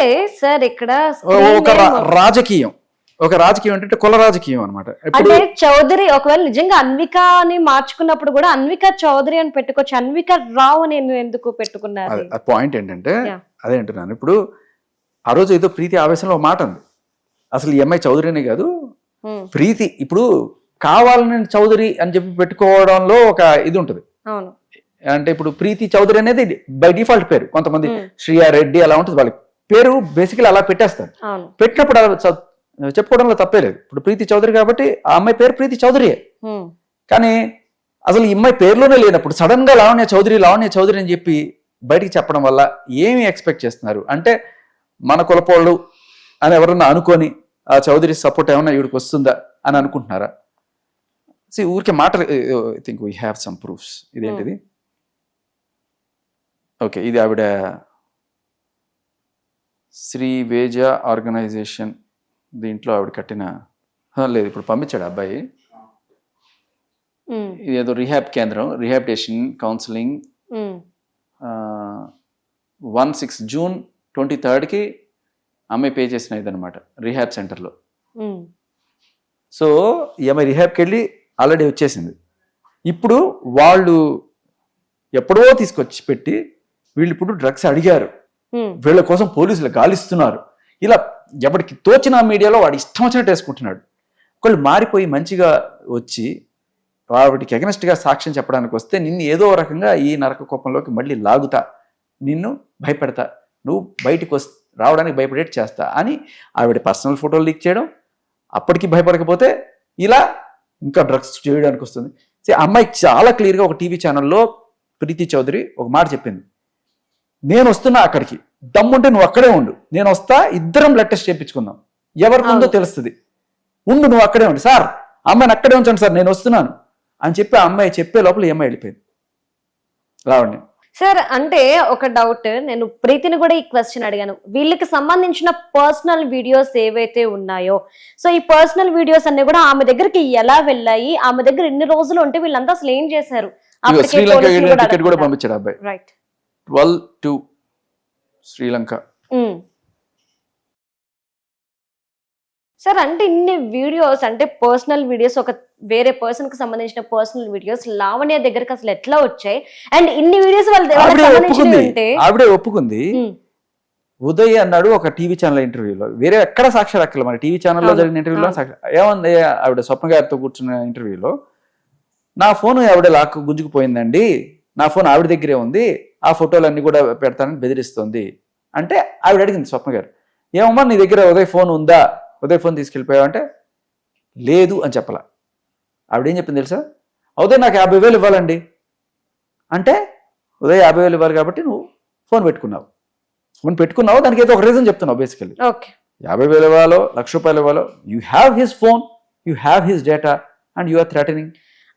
అంటే సార్ ఇక్కడ ఒక రాజకీయం. ఒక రాజకీయం అంటే కుల రాజకీయం అనమాట అంటే చౌదరి ఒకవేళ నిజంగా అన్విక అని మార్చుకున్నప్పుడు కూడా అన్విక చౌదరి అని పెట్టుకోవచ్చు. అన్విక రావు అని ఎందుకు పెట్టుకున్నారు? పాయింట్ ఏంటంటే. అదే అంటున్నాను. ఇప్పుడు ఆ రోజు ఏదో ప్రీతి ఆవేశంలో ఒక మాట ఉంది అసలు ఈ అమ్మాయి చౌదరినే కాదు. ప్రీతి ఇప్పుడు కావాలని చౌదరి అని చెప్పి పెట్టుకోవడంలో ఒక ఇది ఉంటుంది. అంటే ఇప్పుడు ప్రీతి చౌదరి అనేది బై డిఫాల్ట్ పేరు. కొంతమంది ఉమ్, శ్రీయా రెడ్డి అలా ఉంటుంది. వాళ్ళకి పేరు బేసికలీ అలా పెట్టేస్తారు పెట్టినప్పుడు అలా చెప్పుకోవడంలో తప్పే లేదు. ఇప్పుడు ప్రీతి చౌదరి కాబట్టి ఆ అమ్మాయి పేరు ప్రీతి చౌదరియే. కానీ అసలు ఈ అమ్మాయి పేరులోనే లేనప్పుడు సడన్గా లావణ్య చౌదరి లావణ్య చౌదరి అని చెప్పి బయటికి చెప్పడం వల్ల ఏమి ఎక్స్పెక్ట్ చేస్తున్నారు? అంటే మన కులపోళ్ళు అని ఎవరన్నా అనుకొని ఆ చౌదరి సపోర్ట్ ఏమన్నా ఈవిడికి వస్తుందా అని అనుకుంటున్నారా? సి ఊరికే మాట I think we have some proofs ఇదేంటిది? ఓకే ఇది ఆవిడ శ్రీ వేజ ఆర్గనైజేషన్ దీంట్లో ఆవిడ కట్టిన లేదు ఇప్పుడు పంపించాడు అబ్బాయి. ఇది ఏదో రిహాబ్ కేంద్రం rehabitation counselling. One six June twenty థర్డ్కి అమ్మాయి పే చేసిన ఇదనమాట రిహాబ్ సెంటర్లో. సో ఈ అమ్మాయి రిహాబ్కి వెళ్ళి ఆల్రెడీ వచ్చేసింది. ఇప్పుడు వాళ్ళు ఎప్పుడో తీసుకొచ్చి పెట్టి వీళ్ళు ఇప్పుడు డ్రగ్స్ అడిగారు. వీళ్ళ కోసం పోలీసులు గాలిస్తున్నారు. ఇలా ఎవరికి తోచిన మీడియాలో వాడు ఇష్టం వచ్చినట్టు వేసుకుంటున్నాడు. ఒకళ్ళు మారిపోయి మంచిగా వచ్చి వాడికి ఎగనెస్ట్గా సాక్ష్యం చెప్పడానికి వస్తే నిన్ను ఏదో రకంగా ఈ నరక కోపంలోకి మళ్ళీ లాగుతా. నిన్ను భయపెడతా. నువ్వు బయటికి వస్ రావడానికి భయపడేట్ చేస్తా అని ఆవిడ పర్సనల్ ఫోటోలు లీక్ చేయడం. అప్పటికి భయపడకపోతే ఇలా ఇంకా డ్రగ్స్ చేయడానికి వస్తుంది. అమ్మాయి చాలా క్లియర్గా ఒక టీవీ ఛానల్లో ప్రీతి చౌదరి ఒక మాట చెప్పింది. నేను వస్తున్నా అక్కడికి. దమ్ముంటే నువ్వు అక్కడే ఉండు. నేను వస్తా ఇద్దరం బ్లడ్ టెస్ట్ చేయించుకుందాం. ఎవరికి ఉందో. తెలుస్తుంది. ఉండు నువ్వు అక్కడే ఉండు. సార్ అమ్మాయిని అక్కడే ఉంచండి సార్ నేను వస్తున్నాను. అని చెప్పి ఆ అమ్మాయి చెప్పే లోపల ఈ అమ్మాయి వెళ్ళిపోయింది. రావండి. సార్ అంటే ఒక డౌట్ నేను ప్రీతిని కూడా ఈ క్వశ్చన్ అడిగాను. వీళ్ళకి సంబంధించిన పర్సనల్ వీడియోస్ ఏవైతే ఉన్నాయో సో ఈ పర్సనల్ వీడియోస్ అన్ని కూడా ఆమె దగ్గరికి ఎలా వెళ్ళాయి? ఆమె దగ్గర ఎన్ని రోజులు ఉంటే వీళ్ళంతా అసలు ఏం చేశారు? ఇదిగో శ్రీలంక టికెట్ కూడా పంపించాడు ఆ అబ్బాయి. Right twelve to Sri Lanka. Sir అంటే ఇన్ని వీడియోస్ అంటే పర్సనల్ వీడియోస్ ఒక వేరే పర్సన్కి సంబంధించిన పర్సనల్ వీడియోస్ లావణ్య దగ్గరికి అసలు ఎట్లా వచ్చాయి? అండ్ ఇన్ని వీడియోస్ ఆవిడే ఒప్పుకుంది. ఉదయ్ అన్నాడు ఒక టీవీ ఛానల్ ఇంటర్వ్యూలో. వేరే ఎక్కడ సాక్ష్యాలు అక్కల మన టీవీ ఛానల్లో జరిగిన ఇంటర్వ్యూలో. సాక్షి ఏముంది? ఆవిడ స్వప్న గారితో కూర్చున్న ఇంటర్వ్యూలో నా ఫోన్ ఆవిడ లాక్కు గుంజుకుపోయిందండి. నా ఫోన్ ఆవిడ దగ్గరే ఉంది. ఆ ఫోటోలన్నీ కూడా పెడతానని బెదిరిస్తుంది. అంటే ఆవిడ అడిగింది స్వప్న గారు ఏమమ్మా నీ దగ్గర ఉదయ్ ఫోన్ ఉందా? ఉదయ్ ఫోన్ తీసుకెళ్ళిపోయావు? అంటే లేదు అని చెప్పాల. ఆవిడ ఏం చెప్పింది తెలుసా? ఉదయ్ నాకు యాభై వేలు ఇవ్వాలండి. అంటే ఉదయ్ యాభై వేలు ఇవ్వాలి కాబట్టి నువ్వు ఫోన్ పెట్టుకున్నావు. ఫోన్ పెట్టుకున్నావు దానికి ఏదో ఒక రీజన్ చెప్తున్నావు బేసికల్లీ. ఓకే. యాభై వేలు ఇవ్వాలో లక్ష రూపాయలు ఇవ్వాలో you have his phone you have his data and you are threatening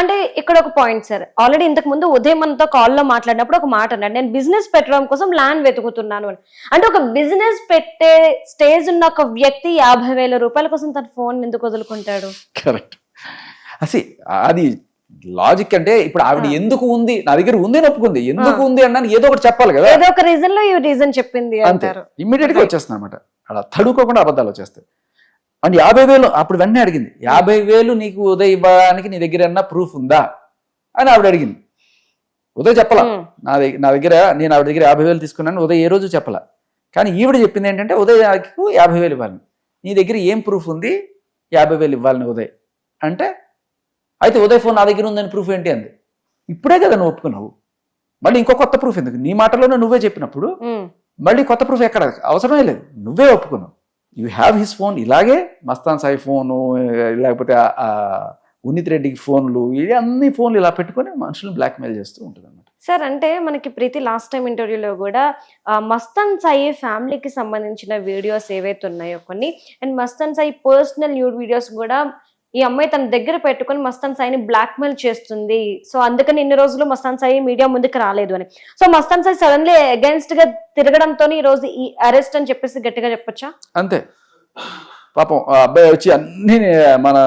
అంటే ఇక్కడ ఒక పాయింట్ సార్ ఆల్రెడీ ఇంతకు ముందు ఉదయం మనతో కాల్లో మాట్లాడినప్పుడు ఒక మాట అన్నాడు. నేను బిజినెస్ పెట్టడం కోసం ల్యాండ్ వెతుకుతున్నాను అని. అంటే ఒక బిజినెస్ పెట్టే స్టేజ్ ఉన్న ఒక వ్యక్తి యాభై వేల రూపాయల కోసం తన ఫోన్ ఎందుకు వదులుకుంటాడు? కరెక్ట్ అసి అది లాజిక్ అంటే ఇప్పుడు ఆవిడ. ఎందుకు ఉంది? నా దగ్గర ఉంది అని ఒప్పుకుంది. ఎందుకు ఉంది అన్నాను ఏదో ఒకటి చెప్పాలి కదా. ఏదో ఒక రీజన్లో ఈ రీజన్ చెప్పింది అంటారు. ఇమ్మీడియట్గా వచ్చేస్తుంది అనమాట అలా తడుకోకుండా అబద్ధాలు వచ్చేస్తాయి. అండ్ యాభై వేలు అప్పుడు వెంటనే అడిగింది యాభై వేలు నీకు ఉదయ్ ఇవ్వడానికి నీ దగ్గర ఏమన్నా ప్రూఫ్ ఉందా? అని ఆవిడ అడిగింది. ఉదయ్ చెప్పలా ఉమ్, నా దగ్గర నా దగ్గర నేను ఆవిడ దగ్గర యాభై వేలు తీసుకున్నాను ఉదయ్ ఏ రోజు చెప్పలా. కానీ ఈవిడ చెప్పింది ఏంటంటే ఉదయ్ నాకు యాభై వేలు ఇవ్వాలి. నీ దగ్గర ఏం ప్రూఫ్ ఉంది? యాభై వేలు ఇవ్వాలని ఉదయ్. అంటే అయితే ఉదయ్ ఫోన్ నా దగ్గర ఉందని ప్రూఫ్ ఏంటి? అంది. ఇప్పుడే కదా నువ్వు ఒప్పుకున్నావు. మళ్ళీ ఇంకో కొత్త ప్రూఫ్ ఎందుకు? నీ మాటలోనే నువ్వే చెప్పినప్పుడు ఉమ్, మళ్ళీ కొత్త ప్రూఫ్ ఎక్కడ? అవసరమే లేదు. నువ్వే ఒప్పుకున్నావు. యూ హ్యావ్ హిస్ ఫోన్ ఇలాగే మస్తాన్ సాయి ఫోను లేకపోతే ఉన్నిత్ రెడ్డికి ఫోన్లు ఇవి అన్ని ఫోన్లు ఇలా పెట్టుకొని మనుషులు బ్లాక్మెయిల్ చేస్తూ ఉంటుంది అనమాట సార్ అంటే మనకి ప్రీతి లాస్ట్ టైం ఇంటర్వ్యూలో కూడా మస్తాన్ సాయి ఫ్యామిలీకి సంబంధించిన వీడియోస్ ఏవైతే ఉన్నాయో కొన్ని and Mastan Sai personal nude videos కూడా ఈ అమ్మాయి తన దగ్గర పెట్టుకొని మస్తాన్ సాయిని బ్లాక్మెయిల్ చేస్తుంది. సో అందుకని ఇన్ని రోజులు మస్తాన్ సాయి మీడియా ముందుకు రాలేదు అని. సో మస్తాన్ సాయి సడన్లీ అగేన్స్ట్గా తిరగడంతో ఈ రోజు ఈ అరెస్ట్ అని చెప్పేసి గట్టిగా చెప్పొచ్చా? అంతే. పాపం ఆ అబ్బాయి వచ్చి అన్ని మన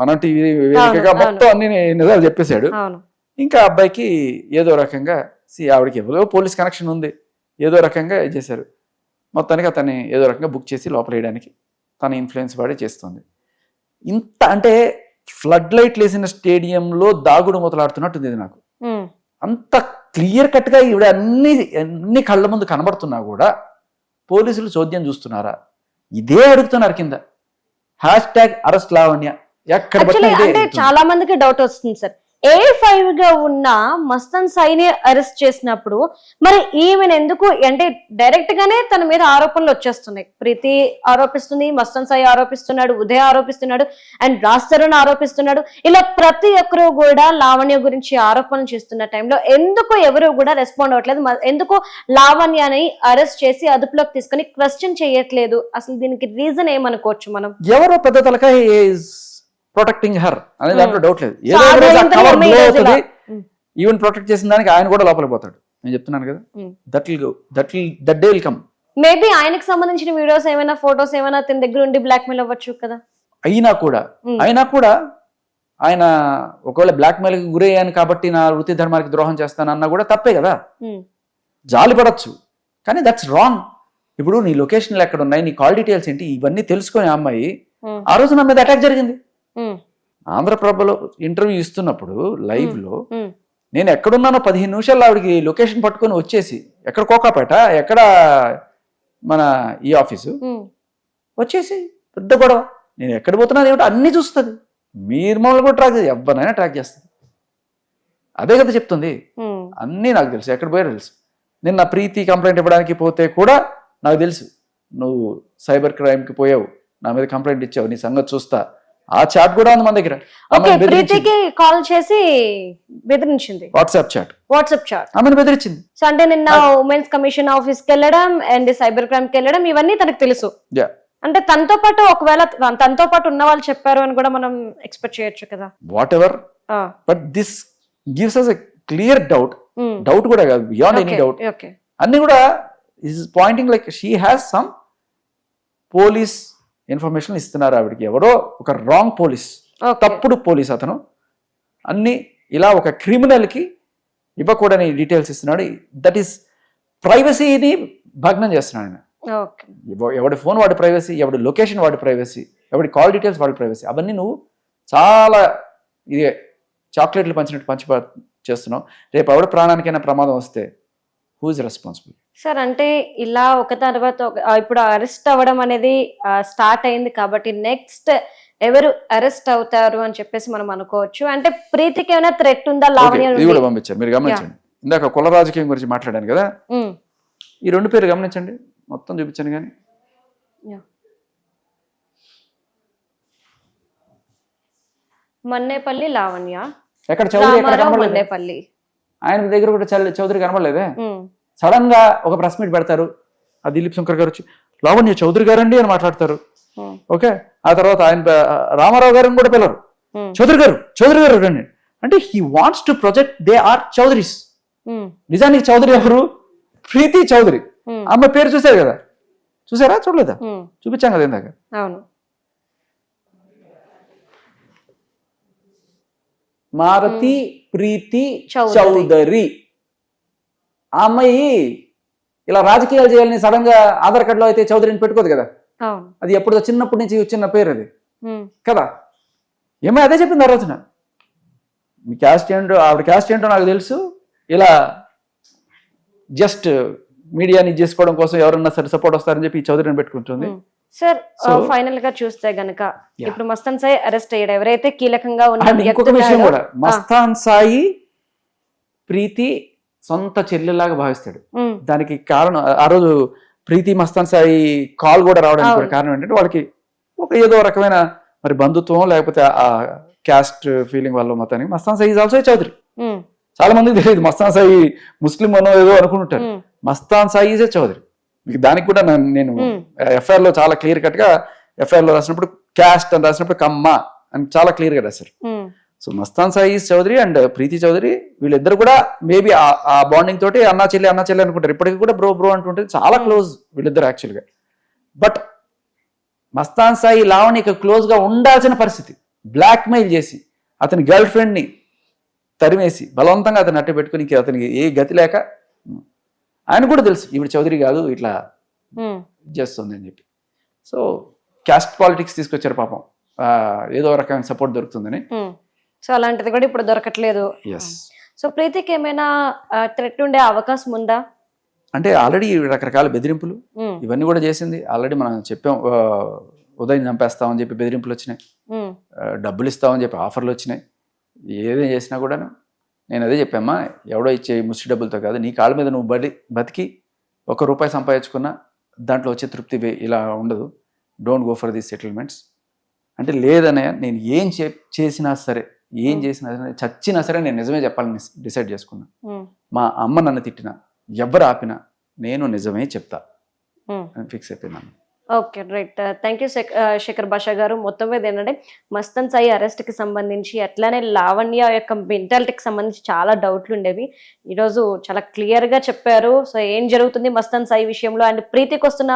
మన టీవీ వేదికగా మొత్తం అన్ని నిజాలు చెప్పేశాడు. ఇంకా అబ్బాయికి ఏదో రకంగా సి ఆవిడకి ఎవరో పోలీస్ కనెక్షన్ ఉంది. ఏదో రకంగా చేశారు. మొత్తానికి అతన్ని ఏదో రకంగా బుక్ చేసి లోపల వేయడానికి తన ఇన్ఫ్లుయెన్స్ వాడే చేస్తుంది. ఇంత అంటే ఫ్లడ్ లైట్లు వేసిన స్టేడియంలో దాగుడు మొదలాడుతున్నట్టుంది ఇది నాకు. అంత క్లియర్ కట్గా ఈవిడ అన్ని అన్ని కళ్ళ ముందు కనబడుతున్నా కూడా పోలీసులు చోద్యం చూస్తున్నారా? ఇదే అడుగుతున్నారు కింద. Hash tag arrest Lavanya. ఎక్కడ. చాలా మందికి డౌట్ వస్తుంది సార్. ఏ ఫైవ్గా ఉన్న మస్తన్ సాయిని అరెస్ట్ చేసినప్పుడు మరి ఈమెను ఎందుకు అంటే డైరెక్ట్ గానే తన మీద ఆరోపణలు వచ్చేస్తున్నాయి. ప్రీతి ఆరోపిస్తుంది మస్తన్ సాయి ఆరోపిస్తున్నాడు ఉదయ్ ఆరోపిస్తున్నాడు అండ్ రాజ్ తరుణ్ ఆరోపిస్తున్నాడు. ఇలా ప్రతి ఒక్కరు కూడా లావణ్య గురించి ఆరోపణలు చేస్తున్న టైంలో ఎందుకు ఎవరు కూడా రెస్పాండ్ అవ్వట్లేదు? ఎందుకు లావణ్యని అరెస్ట్ చేసి అదుపులోకి తీసుకొని క్వశ్చన్ చేయట్లేదు? అసలు దీనికి రీజన్ ఏమనుకోవచ్చు మనం? ఎవరో పెద్ద తలకాయ ప్రొటెక్టింగ్ హర్ అనే దాంట్లో డౌట్ లేదు. ఏదో అవుతుంది. ఉమ్. ఈవెన్ ప్రొటెక్ట్ చేసిన దానికి ఆయన కూడా లోపలికి పోతాడు. నేను చెప్తున్నాను కదా. That will that will that day will come maybe ఆయనకు సంబంధించిన వీడియోస్ ఏమైనా ఫొటోస్ ఏమైనా తన దగ్గర ఉండి బ్లాక్ మెయిల్ అవ్వచ్చు కదా. అయినా కూడా ఉమ్. అయినా కూడా ఆయన ఒకవేళ బ్లాక్ మెయిల్కి గురయ్యాను కాబట్టి నా వృత్తి ధర్మానికి ద్రోహం చేస్తానన్నా కూడా తప్పే కదా. జాలి పడచ్చు. కానీ దట్స్ రాంగ్ ఇప్పుడు నీ లొకేషన్లు ఎక్కడ ఉన్నాయి? నీ కాల్ డీటెయిల్స్ ఏంటి? ఇవన్నీ తెలుసుకొని అమ్మాయి ఆ రోజు నా మీద అటాక్ జరిగింది. ఆంధ్రప్రభలో ఇంటర్వ్యూ ఇస్తున్నప్పుడు లైవ్లో ఉమ్, నేను ఎక్కడున్నానో పదిహేను నిమిషాల్లో ఆవిడకి లొకేషన్ పట్టుకొని వచ్చేసి ఎక్కడ కోకాపేట ఎక్కడ మన ఈ ఆఫీసు? వచ్చేసి పెద్ద గొడవ. నేను ఎక్కడ పోతున్నాను ఏమిటో అన్నీ చూస్తుంది. మీరు మమ్మల్ని కూడా ట్రాక్ చేసి ఎవరినైనా ట్రాక్ చేస్తుంది. అదే కదా చెప్తుంది. అన్నీ నాకు తెలుసు. ఎక్కడ పోయారో తెలుసు. నిన్న ప్రీతి కంప్లైంట్ ఇవ్వడానికి పోతే కూడా నాకు తెలుసు. నువ్వు సైబర్ క్రైమ్కి పోయావు. నా మీద కంప్లైంట్ ఇచ్చావు. నీ సంగతి చూస్తా. ఆ చాట్ కూడా ఉంది మన దగ్గర. ఓకే ప్రీతికి కాల్ చేసి బెదిరించింది. WhatsApp chat WhatsApp chat. ఆమెను బెదిరించింది. సో అంటే నిన్న ఉమెన్స్ కమిషన్ ఆఫీస్కి వెళ్ళడం అండ్ సైబర్ క్రైమ్కి వెళ్ళడం ఇవన్నీ తనకు తెలుసు. అంటే తనతో పాటు ఒకవేళ తన- తనతో పాటు ఉన్న వాళ్ళు చెప్పారు అని కూడా మనం ఎక్స్పెక్ట్ చేయొచ్చు కదా. Whatever but this gives us a clear doubt doubt కూడా కాదు బియాండ్ ఎనీ డౌట్ ఓకే అన్ని కూడా is pointing like she has some police information ఇస్తున్నారు ఆవిడకి. ఎవరో ఒక రాంగ్ పోలీస్ తప్పుడు పోలీస్ అతను. అన్ని ఇలా ఒక క్రిమినల్కి ఇవ్వకూడని డీటెయిల్స్ ఇస్తున్నాడు. దట్ ఈస్ ప్రైవసీని భగ్నం చేస్తున్నాడు ఆయన. ఎవడి ఫోన్ వాడి ప్రైవసీ ఎవడి లొకేషన్ వాడి ప్రైవసీ ఎవడి కాల్ డీటెయిల్స్ వాడి ప్రైవసీ అవన్నీ నువ్వు చాలా ఇది చాక్లెట్లు పంచినట్టు పంచి చేస్తున్నావు. రేపు ఎవడి ప్రాణానికైనా ప్రమాదం వస్తే హూ ఇస్ రెస్పాన్సిబుల్ సార్ అంటే ఇలా ఒక తర్వాత ఇప్పుడు అరెస్ట్ అవ్వడం అనేది స్టార్ట్ అయింది కాబట్టి నెక్స్ట్ ఎవరు అరెస్ట్ అవుతారు అని చెప్పేసి మనం అనుకోవచ్చు. అంటే ప్రీతికి ఏమైనా థ్రెట్ ఉందా లావణ్య ఇది నుండి? కూడా పంపించారు. మీరు గమనించండి. ఇందాక కుల రాజకీయం గురించి మాట్లాడాను కదా? ఉమ్, ఈ రెండు పేరు గమనించండి. మొత్తం చూపించాను కానీ. మన్నేపల్లి లావణ్య. ఎక్కడ మన్నేపల్లి. ఆయన దగ్గర కూడా చౌదరి కనబడలేదే? సడన్గా ఒక ప్రెస్ మీట్ పెడతారు. ఆ దిలీప్ శంకర్ గారు వచ్చి లావణ్య చౌదరి గారండి అని మాట్లాడతారు. ఓకే? ఆ తర్వాత ఆయన రామారావు గారిని కూడా పిల్లరు ఉమ్, చౌదరి గారు చౌదరి గారు రండి. అంటే he wants to project they are Chowdarys. నిజానికి చౌదరి ఎవరు? ప్రీతి చౌదరి. అమ్మ పేరు చూశారు కదా? చూసారా చూడలేదా? చూపించాం కదా ఇందాక. అవును. మారతి ప్రీతి చౌదరి. ఆ అమ్మాయి ఇలా రాజకీయాలు చేయాలని సడన్గా ఆధార్ కార్డులో అయితే చౌదరిని పెట్టుకోదు కదా? అది ఎప్పుడు చిన్నప్పటి నుంచి వచ్చిన పేరు అది. కదా? ఏమో అదే చెప్పింది ఆ రోజున. మీ క్యాస్ట్ ఏంటో ఆవిడ క్యాస్ట్ ఏంటో నాకు తెలుసు. ఇలా జస్ట్ మీడియాని చేసుకోవడం కోసం ఎవరన్నా సరే సపోర్ట్ వస్తారని చెప్పి ఈ చౌదరిని పెట్టుకుంటుంది. సార్ ఫైనల్గా చూస్తే గనక. ఇప్పుడు మస్తన్ సాయి అరెస్ట్ అయ్యాడు. ఎవరైతే కీలకంగా ఉన్న మస్తాన్ సాయి ప్రీతి సొంత చెల్లెలాగా భావిస్తాడు. దానికి కారణం ఆ- రోజు ప్రీతి మస్తాన్ సాయి కాల్ కూడా రావడానికి. కారణం ఏంటంటే వాళ్ళకి ఒక ఏదో రకమైన మరి బంధుత్వం లేకపోతే ఆ క్యాస్ట్ ఫీలింగ్ వల్ల మొత్తానికి మస్తాన్ సాయి ఆల్సో చౌదరి. చాలా మందికి తెలియదు మస్తాన్ సాయి ముస్లిం అనో ఏదో అనుకుంటుంటారు. ఉమ్, మస్తాన్ సాయి చౌదరి. మీకు దానికి కూడా నేను. ఎఫ్ఐఆర్లో చాలా క్లియర్ కట్గా ఎఫ్ఐఆర్లో రాసినప్పుడు క్యాస్ట్ అని రాసినప్పుడు కమ్మ అని చాలా క్లియర్గా రాశారు సో మస్తాన్ సాయి చౌదరి అండ్ ప్రీతి చౌదరి వీళ్ళిద్దరు కూడా మేబీ ఆ బాండింగ్ తోటి అన్నా చెల్లి అన్నా చెల్లి అనుకుంటారు. ఇప్పటికి కూడా బ్రో బ్రో అంటుంటే చాలా. క్లోజ్ వీళ్ళిద్దరు యాక్చువల్గా. బట్ మస్తాన్ సాయి లావణ్యకి క్లోజ్గా ఉండాల్సిన పరిస్థితి. బ్లాక్ మెయిల్ చేసి అతని గర్ల్ ఫ్రెండ్ని తరిమేసి బలవంతంగా అతను అట్టు పెట్టుకుని అతనికి ఏ గతి లేక ఆయన కూడా తెలుసు ఈవిడ చౌదరి కాదు ఇట్లా చేస్తుంది అని చెప్పి. సో క్యాస్ట్ పాలిటిక్స్ తీసుకొచ్చారు పాపం. ఏదో రకమైన సపోర్ట్ దొరుకుతుందని. సో అలాంటిది కూడా ఇప్పుడు దొరకట్లేదు. సో ప్రీతికి ఏమైనా థ్రెట్ ఉండే అవకాశం ఉందా? అంటే ఆల్రెడీ రకరకాల బెదిరింపులు ఇవన్నీ కూడా చేసింది. ఆల్రెడీ మనం చెప్పాం ఉదయం చంపేస్తామని చెప్పి బెదిరింపులు వచ్చినాయి. డబ్బులు ఇస్తామని చెప్పి ఆఫర్లు వచ్చినాయి. ఏదేం చేసినా కూడాను నేను అదే చెప్పామ్మా ఎవడో ఇచ్చే ముష్టి డబ్బులతో కాదు నీ కాళ్ళ మీద నువ్వు బడి బతికి ఒక రూపాయి సంపాదించుకున్నా దాంట్లో వచ్చే తృప్తి వే- ఇలా ఉండదు. Don't go for these settlements అంటే లేదనే నేను ఏం చే చేసినా సరే ఏం చేసినా సరే చచ్చినా సరే నేను నిజమే చెప్పాలని డిసైడ్ చేసుకున్నా. మా అమ్మ నన్ను తిట్టినా ఎవరు ఆపినా నేను నిజమే చెప్తా. Fix అయిపోయినాను okay right thank you Shekhar Basha garu. మొత్తం మీద ఏంటంటే మస్తన్ సాయి అరెస్ట్కి సంబంధించి అట్లానే లావణ్య యొక్క మెంటాలిటీకి సంబంధించి చాలా డౌట్లు ఉండేవి. ఈరోజు చాలా క్లియర్గా చెప్పారు. సో ఏం జరుగుతుంది మస్తన్ సాయి విషయంలో? అండ్ ప్రీతికి వస్తున్న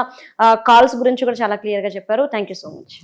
కాల్స్ uh, గురించి కూడా చాలా క్లియర్గా చెప్పారు. Thank you so much